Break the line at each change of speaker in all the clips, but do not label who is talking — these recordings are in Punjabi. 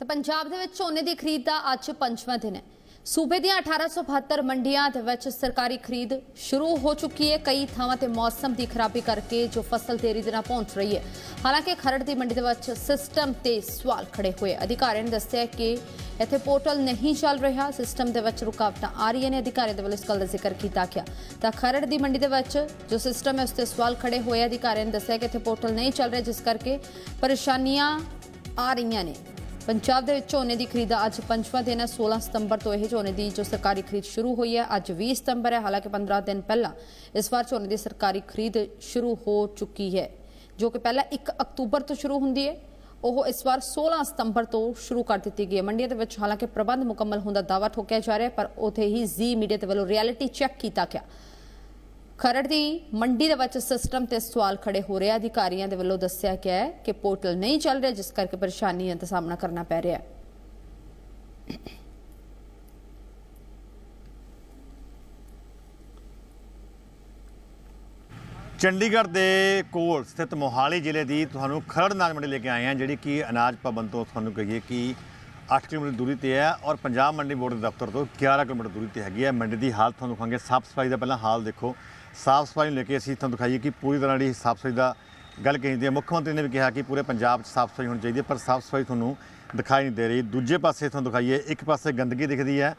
ਤਾਂ ਪੰਜਾਬ ਦੇ ਵਿੱਚ ਝੋਨੇ ਦੀ ਖਰੀਦ ਦਾ ਅੱਜ ਪੰਜਵਾਂ ਦਿਨ ਹੈ। ਸੂਬੇ ਦੀਆਂ 1872 ਮੰਡੀਆਂ ਦੇ ਵਿੱਚ ਸਰਕਾਰੀ ਖਰੀਦ ਸ਼ੁਰੂ ਹੋ ਚੁੱਕੀ ਹੈ। ਕਈ ਥਾਵਾਂ ਤੇ ਮੌਸਮ ਦੀ ਖਰਾਬੀ ਕਰਕੇ ਜੋ ਫਸਲ ਦੇਰੀ ਦੇ ਨਾਲ ਪਹੁੰਚ ਰਹੀ ਹੈ। ਹਾਲਾਂਕਿ ਖਰੜ ਦੀ ਮੰਡੀ ਦੇ ਵਿੱਚ ਸਿਸਟਮ ਤੇ ਸਵਾਲ ਖੜੇ ਹੋਏ। ਅਧਿਕਾਰੀਆਂ ਨੇ ਦੱਸਿਆ ਕਿ ਇੱਥੇ ਪੋਰਟਲ ਨਹੀਂ ਚੱਲ ਰਿਹਾ। ਸਿਸਟਮ ਦੇ ਵਿੱਚ ਰੁਕਾਵਟਾਂ ਆ ਰਹੀਆਂ ਨੇ। ਅਧਿਕਾਰੀਆਂ ਦੇ ਵੱਲੋਂ ਇਸ ਗੱਲ ਦਾ ਜ਼ਿਕਰ ਕੀਤਾ ਗਿਆ। ਤਾਂ ਖਰੜ ਦੀ ਮੰਡੀ ਦੇ ਵਿੱਚ ਜੋ ਸਿਸਟਮ ਹੈ, ਉਸ ਤੇ ਸਵਾਲ ਖੜੇ ਹੋਏ। ਅਧਿਕਾਰੀਆਂ ਨੇ ਦੱਸਿਆ ਕਿ ਇੱਥੇ ਪੋਰਟਲ ਨਹੀਂ ਚੱਲ ਰਿਹਾ, ਜਿਸ ਕਰਕੇ ਪਰੇਸ਼ਾਨੀਆਂ ਆ ਰਹੀਆਂ ਨੇ। ਪੰਜਾਬ ਦੇ ਵਿੱਚ ਝੋਨੇ ਦੀ ਖਰੀਦ ਅੱਜ ਪੰਜਵਾਂ ਦਿਨ ਹੈ 16 ਸਤੰਬਰ ਤੋਂ ਇਹ ਝੋਨੇ ਦੀ ਜੋ ਸਰਕਾਰੀ ਖਰੀਦ ਸ਼ੁਰੂ ਹੋਈ ਹੈ, ਅੱਜ 20 ਸਤੰਬਰ ਹੈ, ਹਾਲਾਂਕਿ 15 ਦਿਨ ਪਹਿਲਾਂ ਇਸ ਵਾਰ ਝੋਨੇ ਦੀ ਸਰਕਾਰੀ ਖਰੀਦ ਸ਼ੁਰੂ ਹੋ ਚੁੱਕੀ ਹੈ, ਜੋ ਕਿ ਪਹਿਲਾਂ 1 ਅਕਤੂਬਰ ਤੋਂ ਸ਼ੁਰੂ ਹੁੰਦੀ ਹੈ। ਉਹ ਇਸ ਵਾਰ 16 ਸਤੰਬਰ ਤੋਂ ਸ਼ੁਰੂ ਕਰ ਦਿੱਤੀ ਗਈ ਹੈ। ਮੰਡੀਆਂ ਦੇ ਵਿੱਚ ਹਾਲਾਂਕਿ ਪ੍ਰਬੰਧ ਮੁਕੰਮਲ ਹੋਣ ਦਾ ਦਾਅਵਾ ਠੋਕਿਆ ਜਾ ਰਿਹਾ ਪਰ ਉਥੇ ਹੀ ਜ਼ੀ ਮੀਡੀਆ ਦੇ ਵੱਲੋਂ ਰਿਐਲਿਟੀ ਚੈੱਕ ਕੀਤਾ ਗਿਆ। ਖਰੜ ਦੀ ਮੰਡੀ ਦੇ ਵਿੱਚ ਸਿਸਟਮ ਤੇ ਸਵਾਲ ਖੜੇ ਹੋ ਰਹੇ ਅਧਿਕਾਰੀਆਂ ਦੇ ਵੱਲੋਂ ਦੱਸਿਆ ਗਿਆ ਹੈ ਕਿ ਪੋਰਟਲ ਨਹੀਂ ਚੱਲ ਰਿਹਾ, ਜਿਸ ਕਰਕੇ ਪਰੇਸ਼ਾਨੀਆਂ ਦਾ ਸਾਹਮਣਾ ਕਰਨਾ ਪੈ ਰਿਹਾ ਹੈ।
ਚੰਡੀਗੜ੍ਹ ਦੇ ਕੋਲ ਸਥਿਤ ਮੋਹਾਲੀ ਜ਼ਿਲ੍ਹੇ ਦੀ ਤੁਹਾਨੂੰ ਖਰੜ ਅਨਾਜ ਮੰਡੀ ਲੈ ਕੇ ਆਏ ਹਾਂ, ਜਿਹੜੀ ਕਿ ਅਨਾਜ ਭਵਨ ਤੋਂ ਤੁਹਾਨੂੰ ਕਹੀਏ ਕਿ 8 ਕਿਲੋਮੀਟਰ ਦੂਰੀ ਤੇ ਹੈ ਔਰ ਪੰਜਾਬ ਮੰਡੀ ਬੋਰਡ ਦੇ ਦਫ਼ਤਰ ਤੋਂ 11 ਕਿਲੋਮੀਟਰ ਦੂਰੀ ਤੇ ਹੈਗੀ ਹੈ। ਮੰਡੀ ਦੀ ਹਾਲਤ ਤੁਹਾਨੂੰ ਦਿਖਾਵਾਂਗੇ ਸਾਫ਼ ਸਫ਼ਾਈ ਦਾ ਪਹਿਲਾਂ ਹਾਲ ਦੇਖੋ। ਸਾਫ਼ ਸਫ਼ਾਈ ਨੂੰ ਲੈ ਕੇ ਅਸੀਂ ਤੁਹਾਨੂੰ ਦਿਖਾਈਏ ਕਿ ਪੂਰੀ ਤਰ੍ਹਾਂ ਜਿਹੜੀ ਸਾਫ਼ ਸਫ਼ਾਈ ਦਾ ਗੱਲ ਕਹੀ ਹੈ। ਮੁੱਖ ਮੰਤਰੀ ਨੇ ਵੀ ਕਿਹਾ ਕਿ ਪੂਰੇ ਪੰਜਾਬ 'ਚ ਸਾਫ਼ ਸਫ਼ਾਈ ਹੋਣੀ ਚਾਹੀਦੀ ਹੈ, ਪਰ ਸਾਫ਼ ਸਫ਼ਾਈ ਤੁਹਾਨੂੰ ਦਿਖਾਈ ਨਹੀਂ ਦੇ ਰਹੀ। ਦੂਜੇ ਪਾਸੇ ਤੁਹਾਨੂੰ ਦਿਖਾਈਏ, ਇੱਕ ਪਾਸੇ ਗੰਦਗੀ ਦਿਖਦੀ ਹੈ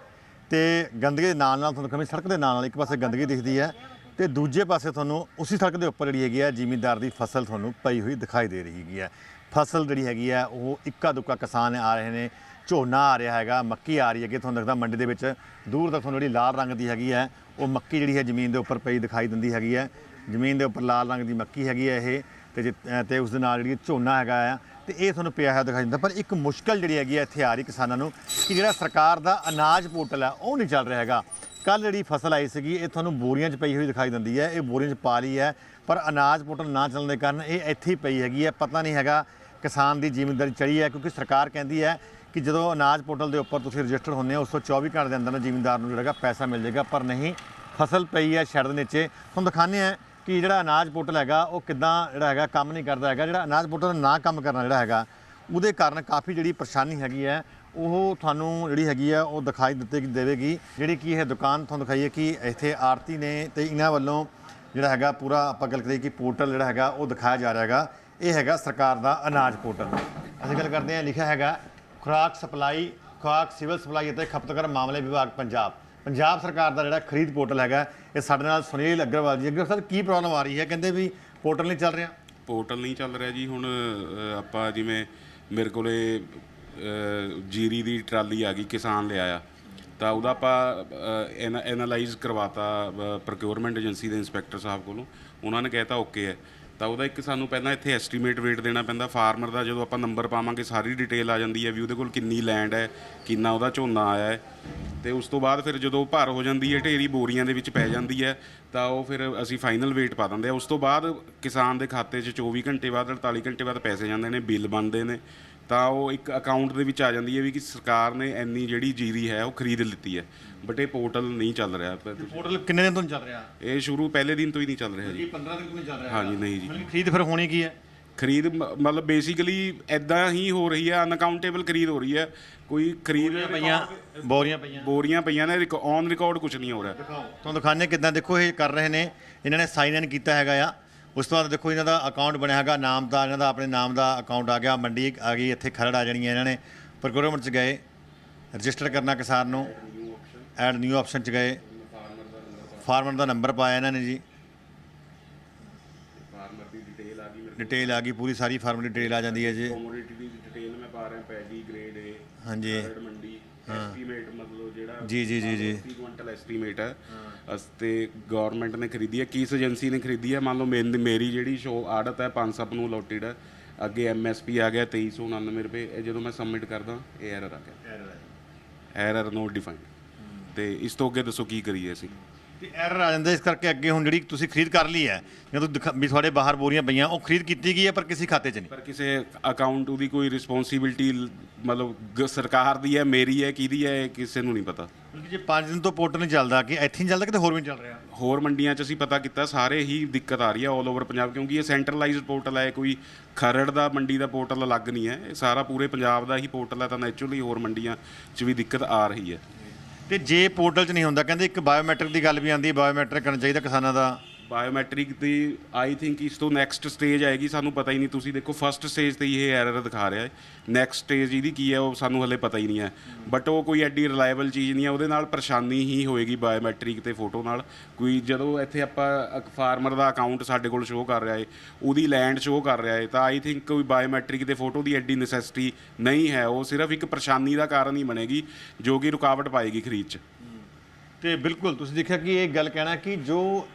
ਤੇ ਗੰਦਗੀ ਦੇ ਨਾਲ ਨਾਲ ਤੁਹਾਨੂੰ ਕਮੀ ਸੜਕ ਦੇ ਨਾਲ ਨਾਲ ਇੱਕ ਪਾਸੇ ਗੰਦਗੀ ਦਿਖਦੀ ਹੈ ਤੇ ਦੂਜੇ ਪਾਸੇ ਤੁਹਾਨੂੰ ਉਸੇ ਸੜਕ ਦੇ ਉੱਪਰ ਜਿਹੜੀ ਹੈਗੀ ਹੈ, ਜ਼ਿਮੀਂਦਾਰ ਦੀ ਫਸਲ ਤੁਹਾਨੂੰ ਪਈ ਹੋਈ ਦਿਖਾਈ ਦੇ ਰਹੀ ਹੈਗੀ ਹੈ। ਫਸਲ ਜਿਹੜੀ ਹੈਗੀ ਹੈ, ਉਹ ਇੱਕਾ ਦੁੱਕਾ ਕਿਸਾਨ ਆ ਰਹੇ ਨੇ। ਝੋਨਾ ਆ ਰਿਹਾ ਹੈਗਾ, ਮੱਕੀ ਆ ਰਹੀ ਹੈਗੀ, ਤੁਹਾਨੂੰ ਲੱਗਦਾ ਮੰਡੀ ਦੇ ਵਿੱਚ। ਦੂਰ ਤੱਕ ਤੁਹਾਨੂੰ ਜਿਹੜੀ ਲਾਲ ਰੰਗ ਦੀ ਹੈਗੀ ਹੈ, ਉਹ ਮੱਕੀ ਜਿਹੜੀ ਹੈ ਜ਼ਮੀਨ ਦੇ ਉੱਪਰ ਪਈ ਦਿਖਾਈ ਦਿੰਦੀ ਹੈਗੀ ਹੈ। ਜ਼ਮੀਨ ਦੇ ਉੱਪਰ ਲਾਲ ਰੰਗ ਦੀ ਮੱਕੀ ਹੈਗੀ ਹੈ ਇਹ, ਤੇ ਜਿ- ਅਹ ਤੇ ਉਸ ਦੇ ਨਾਲ ਜਿਹੜੀ ਝੋਨਾ ਹੈਗਾ ਆ, ਤੇ ਇਹ ਤੁਹਾਨੂੰ ਪਿਆ ਹੋਇਆ ਦਿਖਾਈ ਦਿੰਦਾ। ਪਰ ਇੱਕ ਮੁਸ਼ਕਲ ਜਿਹੜੀ ਹੈਗੀ ਹੈ ਇੱਥੇ ਆ ਰਹੀ ਕਿਸਾਨਾਂ ਨੂੰ, ਕਿ ਜਿਹੜਾ ਸਰਕਾਰ ਦਾ ਅਨਾਜ ਪੋਰਟਲ ਹੈ, ਉਹ ਨਹੀਂ ਚੱਲ ਰਿਹਾ ਹੈਗਾ। ਕੱਲ ਜਿਹੜੀ ਫਸਲ ਆਈ ਸੀਗੀ, ਇਹ ਤੁਹਾਨੂੰ ਬੋਰੀਆਂ 'ਚ ਪਈ ਹੋਈ ਦਿਖਾਈ ਦਿੰਦੀ ਹੈ। ਇਹ ਬੋਰੀਆਂ 'ਚ ਪਾ ਲਈ ਹੈ, ਪਰ ਅਨਾਜ ਪੋਰਟਲ ਨਾ ਚੱਲਣ ਦੇ ਕਾਰਨ ਇਹ ਇੱਥੇ ਹੀ ਪਈ ਹੈਗੀ ਹੈ। ਪਤਾ ਨਹੀਂ ਹੈਗਾ ਕਿਸਾਨ ਦੀ ਜ਼ਿਮੀਂਦਾਰੀ ਚੜੀ ਹੈ, ਕਿਉਂਕਿ ਸਰਕਾਰ ਕਹਿੰਦੀ ਹੈ ਕਿ ਜਦੋਂ ਅਨਾਜ ਪੋਰਟਲ ਦੇ ਉੱਪਰ ਤੁਸੀਂ ਰਜਿਸਟਰ ਹੁੰਦੇ ਹੋ, ਉਸ ਤੋਂ 24 ਘੰਟੇ ਦੇ ਅੰਦਰ ਜ਼ਿਮੀਂਦਾਰ ਨੂੰ ਜਿਹੜਾ ਹੈਗਾ ਪੈਸਾ ਮਿਲ ਜਾਏਗਾ, ਪਰ ਨਹੀਂ, ਫਸਲ ਪਈ ਹੈ ਛੜ ਦੇ ਨੀਚੇ। ਤੁਹਾਨੂੰ ਦਿਖਾਉਂਦੇ ਆ ਕਿ ਜਿਹੜਾ ਅਨਾਜ ਪੋਰਟਲ ਹੈਗਾ, ਉਹ ਕਿੱਦਾਂ ਜਿਹੜਾ ਹੈਗਾ ਕੰਮ ਨਹੀਂ ਕਰਦਾ ਹੈਗਾ। ਜਿਹੜਾ ਅਨਾਜ ਪੋਰਟਲ ਨਾ ਕੰਮ ਕਰਨਾ ਜਿਹੜਾ ਹੈਗਾ, ਉਹਦੇ ਕਾਰਨ ਕਾਫੀ ਜਿਹੜੀ ਪਰੇਸ਼ਾਨੀ ਹੈਗੀ ਹੈ, ਉਹ ਤੁਹਾਨੂੰ ਜਿਹੜੀ ਹੈਗੀ ਹੈ, ਉਹ ਦਿਖਾਈ ਦਿੱਤੇ ਦੇਵੇਗੀ। ਜਿਹੜੀ ਕੀ ਇਹ ਦੁਕਾਨ ਤੁਹਾਨੂੰ ਦਿਖਾਈਏ ਕਿ ਇੱਥੇ ਆਰਤੀ ਨੇ ਤੇ ਇਹਨਾਂ ਵੱਲੋਂ ਜਿਹੜਾ ਹੈਗਾ ਪੂਰਾ ਆਪਾਂ ਗੱਲ ਕਰੀਏ ਕਿ ਪੋਰਟਲ ਜਿਹੜਾ ਹੈਗਾ, ਉਹ ਦਿਖਾਇਆ ਜਾ ਰਿਹਾ ਹੈਗਾ। ਇਹ ਹੈਗਾ ਸਰਕਾਰ ਦਾ ਅਨਾਜ ਪੋਰਟਲ। ਅਸੀਂ ਗੱਲ ਕਰਦੇ ਹਾਂ, ਲਿਖਿਆ ਹੈਗਾ ਖੁਰਾਕ ਸਪਲਾਈ, ਖੁਰਾਕ ਸਿਵਲ ਸਪਲਾਈ ਅਤੇ ਖਪਤਕਾਰ ਮਾਮਲੇ ਵਿਭਾਗ ਪੰਜਾਬ। ਪੰਜਾਬ ਸਰਕਾਰ ਦਾ ਜਿਹੜਾ ਖਰੀਦ ਪੋਰਟਲ ਹੈਗਾ, ਇਹ ਸਾਡੇ ਨਾਲ ਸੁਨੀਲ ਅਗਰਵਾਲ ਜੀ। ਅਗਰ ਸਾਹਿਬ, ਕੀ ਪ੍ਰੋਬਲਮ ਆ ਰਹੀ ਹੈ? ਕਹਿੰਦੇ ਵੀ ਪੋਰਟਲ ਨਹੀਂ ਚੱਲ ਰਿਹਾ।
ਪੋਰਟਲ ਨਹੀਂ ਚੱਲ ਰਿਹਾ ਜੀ। ਹੁਣ ਆਪਾਂ ਜਿਵੇਂ ਮੇਰੇ ਕੋਲੇ ਜੀਰੀ ਦੀ ਟਰਾਲੀ ਆ ਗਈ, ਕਿਸਾਨ ਲਿਆਇਆ ਤਾਂ ਉਹਦਾ ਆਪਾਂ ਐਨਾਲਾਈਜ਼ ਕਰਵਾਤਾ ਪ੍ਰੋਕਿਉਰਮੈਂਟ ਏਜੰਸੀ ਦੇ ਇੰਸਪੈਕਟਰ ਸਾਹਿਬ ਕੋਲੋਂ। ਉਹਨਾਂ ਨੇ ਕਹਿਤਾ ਓਕੇ ਹੈ। ਤਾਂ ਉਹਦਾ ਇੱਕ ਸਾਨੂੰ ਪਹਿਲਾਂ ਇੱਥੇ ਐਸਟੀਮੇਟ ਰੇਟ ਦੇਣਾ ਪੈਂਦਾ। ਫਾਰਮਰ ਦਾ ਜਦੋਂ ਆਪਾਂ ਨੰਬਰ ਪਾਵਾਂਗੇ, ਸਾਰੀ ਡਿਟੇਲ ਆ ਜਾਂਦੀ ਹੈ। ਵੀ ਉਹਦੇ ਕੋਲ ਕਿੰਨੀ ਲੈਂਡ ਹੈ, ਕਿੰਨਾ ਉਹਦਾ ਝੋਨਾ ਆਇਆ ਹੈ। ਤੇ ਉਸ ਤੋਂ ਬਾਅਦ ਫਿਰ ਜਦੋਂ ਭਰ ਹੋ ਜਾਂਦੀ ਹੈ, ਢੇਰੀ ਬੋਰੀਆਂ ਦੇ ਵਿੱਚ ਪੈ ਜਾਂਦੀ ਹੈ, ਤਾਂ ਉਹ ਫਿਰ ਅਸੀਂ ਫਾਈਨਲ ਵੇਟ ਪਾ ਦਿੰਦੇ ਆ ਉਸ ਤੋਂ ਬਾਅਦ ਕਿਸਾਨ ਦੇ ਖਾਤੇ 'ਚ 24 ਘੰਟੇ ਬਾਅਦ 48 ਘੰਟੇ ਬਾਅਦ ਪੈਸੇ ਜਾਂਦੇ ਨੇ, ਬਿੱਲ ਬਣਦੇ ਨੇ। ਤਾਂ ਉਹ ਇੱਕ ਅਕਾਊਂਟ ਦੇ ਵਿੱਚ ਆ ਜਾਂਦੀ ਹੈ ਵੀ ਕਿ ਸਰਕਾਰ ਨੇ ਇੰਨੀ ਜਿਹੜੀ ਜੀਰੀ ਹੈ ਉਹ ਖਰੀਦ ਲਿੱਤੀ ਹੈ। ਬਟ ਇਹ ਪੋਰਟਲ ਨਹੀਂ ਚੱਲ ਰਿਹਾ।
ਪੋਰਟਲ ਕਿੰਨੇ ਦਿਨ ਤੋਂ ਨਹੀਂ ਚੱਲ ਰਿਹਾ?
ਇਹ ਸ਼ੁਰੂ ਪਹਿਲੇ ਦਿਨ ਤੋਂ ਹੀ ਨਹੀਂ ਚੱਲ ਰਿਹਾ ਜੀ।
15 ਦਿਨ ਤੋਂ ਨਹੀਂ ਚੱਲ ਰਿਹਾ?
ਹਾਂਜੀ ਨਹੀਂ ਜੀ।
ਮਤਲਬ ਖਰੀਦ ਫਿਰ ਹੋਣੀ ਕੀ ਹੈ?
ਖਰੀਦ ਮਤਲਬ ਬੇਸਿਕਲੀ ਐਦਾਂ ਹੀ ਹੋ ਰਹੀ ਹੈ ਅਨਕਾਊਂਟੇਬਲ ਖਰੀਦ ਹੋ ਰਹੀ ਹੈ। ਕੋਈ ਖਰੀਦ
ਪਈਆਂ ਬੋਰੀਆਂ ਪਈਆਂ।
ਬੋਰੀਆਂ ਪਈਆਂ ਨੇ ਔਨ ਰਿਕਾਰਡ ਕੁਝ ਨਹੀਂ ਹੋ ਰਿਹਾ।
ਤੁਹਾਨੂੰ ਦਿਖਾਣੇ ਕਿਦਾਂ ਦੇਖੋ ਇਹ ਕਰ ਰਹੇ ਨੇ। ਇਹਨਾਂ ਨੇ ਸਾਈਨ ਇਨ ਕੀਤਾ ਹੈਗਾ ਆ। ਉਸ ਤੋਂ ਬਾਅਦ ਦੇਖੋ ਇਹਨਾਂ ਦਾ ਅਕਾਊਂਟ ਬਣਿਆ ਹੈਗਾ ਨਾਮ ਦਾ ਇਹਨਾਂ ਦਾ ਆਪਣੇ ਨਾਮ ਦਾ ਅਕਾਊਂਟ ਆ ਗਿਆ ਮੰਡੀ ਆ ਗਈ ਇੱਥੇ ਖਰੜ ਆ ਜਾਣੀ ਹੈ ਇਹਨਾਂ ਨੇ। ਪ੍ਰੋਗਰਾਮ ਚ ਗਏ ਰਜਿਸਟਰ ਕਰਨਾ ਕਿਸਾਨ ਨੂੰ ਐਡ ਨਿਊ ਆਪਸ਼ਨ ਚ ਗਏ। ਫਾਰਮਰ ਦਾ ਨੰਬਰ ਪਾਇਆ ਇਹਨਾਂ ਨੇ ਜੀ।
ਫਾਰਮਰ ਦੀ ਡਿਟੇਲ ਆ ਗਈ
ਡਿਟੇਲ ਆ ਗਈ ਪੂਰੀ ਸਾਰੀ ਫਾਰਮਰ ਦੀ ਡਿਟੇਲ ਆ ਜਾਂਦੀ ਹੈ ਜੀ।
ਕੋਮੋਡਿਟੀ ਦੀ ਡਿਟੇਲ ਮੈਂ ਪਾ ਰਿਹਾ ਪੈਡੀ ਗ੍ਰੇਡ ਏ
ਹਾਂਜੀ।
ਮੰਡੀ। ਐਸਟੀਮੇਟ ਮਤਲਬ ਜਿਹੜਾ
ਜੀ ਜੀ ਜੀ ਜੀ।
30 ਕੁਇੰਟਲ ਐਸਟੀਮੇਟ ਹੈ। ਅਸ ਤੇ ਗਵਰਨਮੈਂਟ ਨੇ ਖਰੀਦੀ ਹੈ ਕਿਸ ਏਜੰਸੀ ਨੇ ਖਰੀਦੀ ਹੈ? ਮੰਨ ਲਓ ਮੇਰੀ ਜਿਹੜੀ ਸ਼ੋ ਆੜਤ ਹੈ ਪੰਸਪ ਨੂੰ ਅਲੋਟਡ ਹੈ। ਅੱਗੇ ਐਮਐਸਪੀ ਆ ਗਿਆ 2399 ਰੁਪਏ। ਇਹ ਜਦੋਂ ਮੈਂ ਸਬਮਿਟ ਕਰਦਾ ਇਹ ਐਰਰ ਆ ਗਿਆ। ਐਰਰ ਨੋਟ ਡਿਫਾਈਨਡ ਤੇ ਇਸ ਤੋਂ ਅੱਗੇ ਦੱਸੋ ਕੀ ਕਰੀਏ ਅਸੀਂ?
ਤੇ ਐਰਰ ਆ ਜਾਂਦਾ ਇਸ ਕਰਕੇ ਅੱਗੇ ਹੁਣ ਜਿਹੜੀ ਤੁਸੀਂ ਖਰੀਦ ਕਰ ਲਈ ਹੈ ਜਦੋਂ ਦਿਖਾ- ਵੀ ਤੁਹਾਡੇ ਬਾਹਰ ਬੋਰੀਆਂ ਪਈਆਂ ਉਹ ਖਰੀਦ ਕੀਤੀ ਗਈ ਹੈ ਪਰ ਕਿਸੇ ਖਾਤੇ 'ਚ ਨਹੀਂ?
ਪਰ ਕਿਸੇ ਅਕਾਊਂਟ ਉਹਦੀ ਕੋਈ ਰਿਸਪੌਂਸਿਬਿਲਟੀ ਮਤਲਬ ਗ- ਸਰਕਾਰ ਦੀ ਹੈ ਮੇਰੀ ਹੈ ਕਿਹਦੀ ਹੈ ਇਹ ਕਿਸੇ ਨੂੰ ਨਹੀਂ ਪਤਾ।
ਕਿਉਂਕਿ ਜੇ 5 ਦਿਨ ਤੋਂ ਪੋਰਟਲ ਨਹੀਂ ਚੱਲਦਾ ਕਿ ਇੱਥੇ ਨਹੀਂ ਚੱਲਦਾ ਕਿਤੇ ਹੋਰ ਵੀ ਨਹੀਂ ਚੱਲ ਰਿਹਾ?
ਹੋਰ ਮੰਡੀਆਂ 'ਚ ਅਸੀਂ ਪਤਾ ਕੀਤਾ ਸਾਰੇ ਹੀ ਦਿੱਕਤ ਆ ਰਹੀ ਹੈ 올 ਓਵਰ ਪੰਜਾਬ ਕਿਉਂਕਿ ਇਹ ਸੈਂਟਰਲਾਈਜ਼ਡ ਪੋਰਟਲ ਹੈ ਕੋਈ ਖਰੜ ਦਾ ਮੰਡੀ ਦਾ ਪੋਰਟਲ ਅਲੱਗ ਨਹੀਂ ਹੈ ਇਹ ਸਾਰਾ ਪੂਰੇ ਪੰਜਾਬ ਦਾ ਹੀ ਪੋਰਟਲ ਹੈ ਤਾਂ ਨੈਚੁਰਲੀ ਹੋਰ ਮੰਡੀਆਂ 'ਚ ਵੀ ਦਿੱਕਤ ਆ ਰਹੀ ਹੈ।
ਤੇ ਜੇ ਪੋਰਟਲ 'ਚ ਨਹੀਂ ਹੁੰਦਾ, ਕਹਿੰਦੇ ਇੱਕ ਬਾਇਓਮੈਟ੍ਰਿਕ ਦੀ ਗੱਲ ਵੀ ਆਉਂਦੀ ਹੈ ਬਾਇਓਮੈਟ੍ਰਿਕ ਕਰਨਾ ਚਾਹੀਦਾ ਕਿਸਾਨਾਂ ਦਾ।
ਬਾਇਓਮੈਟ੍ਰਿਕ ਦੀ ਆਈ ਥਿੰਕ ਇਸ ਤੋਂ ਨੈਕਸਟ ਸਟੇਜ ਆਏਗੀ, ਸਾਨੂੰ ਪਤਾ ਹੀ ਨਹੀਂ, ਤੁਸੀਂ ਦੇਖੋ ਫਸਟ ਸਟੇਜ ਤੇ ਹੀ ਇਹ ਐਰਰ ਦਿਖਾ ਰਿਹਾ ਹੈ। ਨੈਕਸਟ ਸਟੇਜ ਇਹਦੀ ਕੀ ਹੈ, ਉਹ ਸਾਨੂੰ ਹਲੇ ਪਤਾ ਹੀ ਨਹੀਂ ਹੈ। ਬਟ ਉਹ ਕੋਈ ਐਡੀ ਰਿਲਾਇਬਲ ਚੀਜ਼ ਨਹੀਂ ਹੈ, ਉਹਦੇ ਨਾਲ ਪਰੇਸ਼ਾਨੀ ਹੀ ਹੋਏਗੀ ਬਾਇਓਮੈਟ੍ਰਿਕ ਤੇ ਫੋਟੋ ਨਾਲ। ਕੋਈ ਜਦੋਂ ਇੱਥੇ ਆਪਾਂ ਫਾਰਮਰ ਦਾ ਅਕਾਊਂਟ ਸਾਡੇ ਕੋਲ ਸ਼ੋਅ ਕਰ ਰਿਹਾ ਹੈ, ਉਹਦੀ ਲੈਂਡ ਸ਼ੋਅ ਕਰ ਰਿਹਾ ਹੈ, ਤਾਂ ਆਈ ਥਿੰਕ ਕੋਈ ਬਾਇਓਮੈਟ੍ਰਿਕ ਤੇ ਫੋਟੋ ਦੀ ਐਡੀ ਨੈਸੈਸਿਟੀ ਨਹੀਂ ਹੈ। ਉਹ ਸਿਰਫ ਇੱਕ ਪਰੇਸ਼ਾਨੀ ਦਾ ਕਾਰਨ ਹੀ ਬਣੇਗੀ, ਜੋ ਕਿ ਰੁਕਾਵਟ ਪਾਏਗੀ ਖਰੀਦ 'ਚ।
ਤੇ ਬਿਲਕੁਲ, ਤੁਸੀਂ ਦੇਖਿਆ ਕਿ ਇਹ ਗੱਲ ਕਹਿਣਾ ਕਿ ਜੋ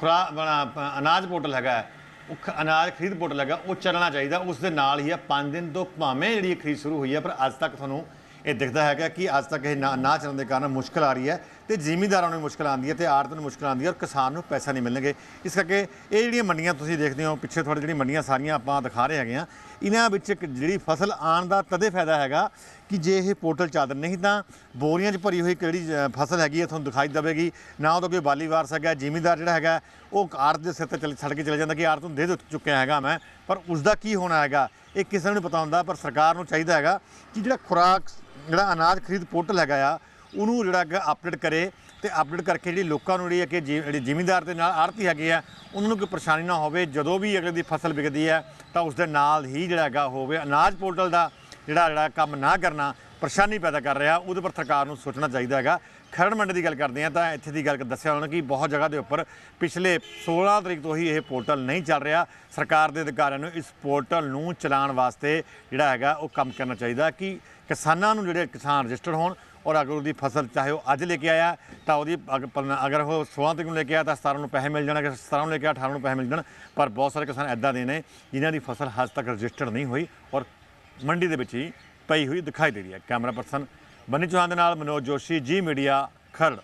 ਖੁਰਾ ਬਣਾ ਅਨਾਜ ਪੋਰਟਲ ਹੈਗਾ ਉਹ ਖ- ਅਨਾਜ ਖਰੀਦ ਪੋਰਟਲ ਹੈਗਾ, ਉਹ ਚੱਲਣਾ ਚਾਹੀਦਾ, ਉਸ ਦੇ ਨਾਲ ਹੀ ਆ 5 ਦਿਨ ਤੋਂ ਭਾਵੇਂ ਜਿਹੜੀ ਇਹ ਖਰੀਦ ਸ਼ੁਰੂ ਹੋਈ ਹੈ, ਪਰ ਅੱਜ ਤੱਕ ਤੁਹਾਨੂੰ ਇਹ ਦਿਖਦਾ ਹੈਗਾ ਕਿ ਅੱਜ ਤੱਕ ਇਹ ਨਾ ਨਾ ਚੱਲਣ ਦੇ ਕਾਰਨ ਮੁਸ਼ਕਲ ਆ ਰਹੀ ਹੈ। ਤੇ ਜ਼ਿਮੀਂਦਾਰਾਂ ਨੂੰ ਮੁਸ਼ਕਲ ਆਉਂਦੀ ਹੈ ਤੇ ਆੜਤ ਨੂੰ ਮੁਸ਼ਕਲ ਆਉਂਦੀ ਹੈ ਔਰ ਕਿਸਾਨ ਨੂੰ ਪੈਸਾ ਨਹੀਂ ਮਿਲਣਗੇ। ਇਸ ਕਰਕੇ ਇਹ ਜਿਹੜੀਆਂ ਮੰਡੀਆਂ ਤੁਸੀਂ ਦੇਖਦੇ ਹੋ, ਪਿੱਛੇ ਤੁਹਾਡੇ ਜਿਹੜੀਆਂ ਮੰਡੀਆਂ ਸਾਰੀਆਂ ਆਪਾਂ ਦਿਖਾ ਰਹੇ ਹੈਗੇ ਆ ਇਹਨਾਂ ਵਿੱਚ ਇੱਕ ਜਿਹੜੀ ਫਸਲ ਆਉਣ ਦਾ ਤਦੇ ਫਾਇਦਾ ਹੈਗਾ ਕਿ ਜੇ ਇਹ ਪੋਰਟਲ ਚੱਲ ਨਹੀਂ, ਤਾਂ ਬੋਰੀਆਂ 'ਚ ਭਰੀ ਹੋਈ ਕਿਹੜੀ ਫਸਲ ਹੈਗੀ ਹੈ ਤੁਹਾਨੂੰ ਦਿਖਾਈ ਦੇਵੇਗੀ। ਨਾ ਉਹਦਾ ਕੋਈ ਬਾਲੀ ਵਾਰਸ ਹੈਗਾ, ਜ਼ਿਮੀਂਦਾਰ ਜਿਹੜਾ ਹੈਗਾ, ਉਹ ਆੜਤ ਦੇ ਸਿਰ ਤੇ ਚੱਲ, ਛੱਡ ਕੇ ਚਲੇ ਜਾਂਦਾ ਕਿ ਆੜਤ ਨੂੰ ਦੇ ਦੇ ਚੁੱਕਿਆ ਹੈਗਾ ਮੈਂ, ਪਰ ਉਸ ਦਾ ਕੀ ਹੋਣਾ ਹੈਗਾ, ਇਹ ਕਿਸੇ ਨੂੰ ਨਹੀਂ ਪਤਾ ਹੁੰਦਾ, ਪਰ ਸਰਕਾਰ ਨੂੰ ਚਾਹੀਦਾ ਹੈਗਾ ਕਿ ਜਿਹੜਾ ਖੁਰਾਕ, ਜਿਹੜਾ ਅਨਾਜ ਖਰੀਦ ਪੋਰਟਲ ਹੈਗਾ ਆ ਉਹਨੂੰ ਜਿਹੜਾ ਹੈਗਾ ਅਪਡੇਟ ਕਰੇ ਤੇ ਅਪਡੇਟ ਕਰਕੇ ਜਿਹੜੀ ਲੋਕਾਂ ਨੂੰ ਜਿਹੜੀ ਹੈ ਕਿ ਜਿ- ਜਿਹੜੇ ਜ਼ਿਮੀਂਦਾਰ ਦੇ ਨਾਲ ਆੜਤੀ ਹੈਗੇ ਆ, ਉਹਨਾਂ ਨੂੰ ਕੋਈ ਪਰੇਸ਼ਾਨੀ ਨਾ ਹੋਵੇ, ਜਦੋਂ ਵੀ ਅਗਲੇ ਦੀ ਫਸਲ ਵਿਕਦੀ ਹੈ ਤਾਂ ਉਸ ਦੇ ਨਾਲ ਹੀ ਜਿਹੜਾ ਹੈਗਾ ਹੋਵੇ, ਅਨਾਜ ਪੋਰਟਲ ਦਾ ਜਿਹੜਾ ਜਿਹੜਾ ਕੰਮ ਨਾ ਕਰਨਾ, ਪਰੇਸ਼ਾਨੀ ਪੈਦਾ ਕਰ ਰਿਹਾ, ਉਹਦੇ ਪਰ ਸਰਕਾਰ ਨੂੰ ਸੋਚਣਾ ਚਾਹੀਦਾ ਹੈਗਾ। ਖਰੜ ਮੰਡੀ ਦੀ ਗੱਲ ਕਰਦੇ ਆ ਤਾਂ ਇੱਥੇ ਦੀ ਗੱਲ ਦੱਸਿਆ ਉਹਨਾਂ ਕਿ ਬਹੁਤ ਜਗ੍ਹਾ ਦੇ ਉੱਪਰ ਪਿਛਲੇ 16 ਤਰੀਕ ਤੋਂ ਹੀ ਇਹ ਪੋਰਟਲ ਨਹੀਂ ਚੱਲ ਰਿਹਾ। ਸਰਕਾਰ ਦੇ ਅਧਿਕਾਰੀਆਂ ਨੂੰ ਇਸ ਪੋਰਟਲ ਨੂੰ ਚਲਾਉਣ ਵਾਸਤੇ ਜਿਹੜਾ ਹੈਗਾ ਉਹ ਕੰਮ ਕਰਨਾ ਚਾਹੀਦਾ ਕਿ ਕਿਸਾਨਾਂ ਨੂੰ ਜਿਹੜੇ ਕਿਸਾਨ ਰਜਿਸਟਰ ਹੋਣ ਔਰ ਅਗਰ ਉਹਦੀ ਫਸਲ ਚਾਹੇ ਉਹ ਅੱਜ ਲੈ ਕੇ ਆਇਆ, ਤਾਂ ਉਹਦੀ ਅਗ- ਪਨ- ਅਗਰ ਉਹ 16 ਤਰੀਕ ਨੂੰ ਲੈ ਕੇ ਆਇਆ, ਤਾਂ 17 ਨੂੰ ਪੈਸੇ ਮਿਲ ਜਾਣ, ਅਗਰ 17 ਨੂੰ ਲੈ ਕੇ ਆਇਆ 18 ਨੂੰ ਪੈਸੇ ਮਿਲ ਜਾਣ, ਪਰ ਬਹੁਤ ਸਾਰੇ ਕਿਸਾਨ ਐਦਾਂ ਦੇ ਨੇ, ਜਿਨ੍ਹਾਂ ਦੀ ਫਸਲ ਹਜੇ ਤੱਕ ਰਜਿਸਟਰਡ ਨਹੀਂ ਹੋਈ ਔਰ ਮੰਡੀ ਦੇ ਵਿੱਚ ਹੀ ਪਈ ਹੋਈ ਦਿਖਾਈ ਦੇ ਰਹੀ ਹੈ। ਕੈਮਰਾ ਪਰਸਨ ਬਨੀ ਚੌਹਾਨ ਦੇ ਨਾਲ, ਮਨੋਜ ਜੋਸ਼ੀ, ਜੀ ਮੀਡੀਆ, ਖਰੜ।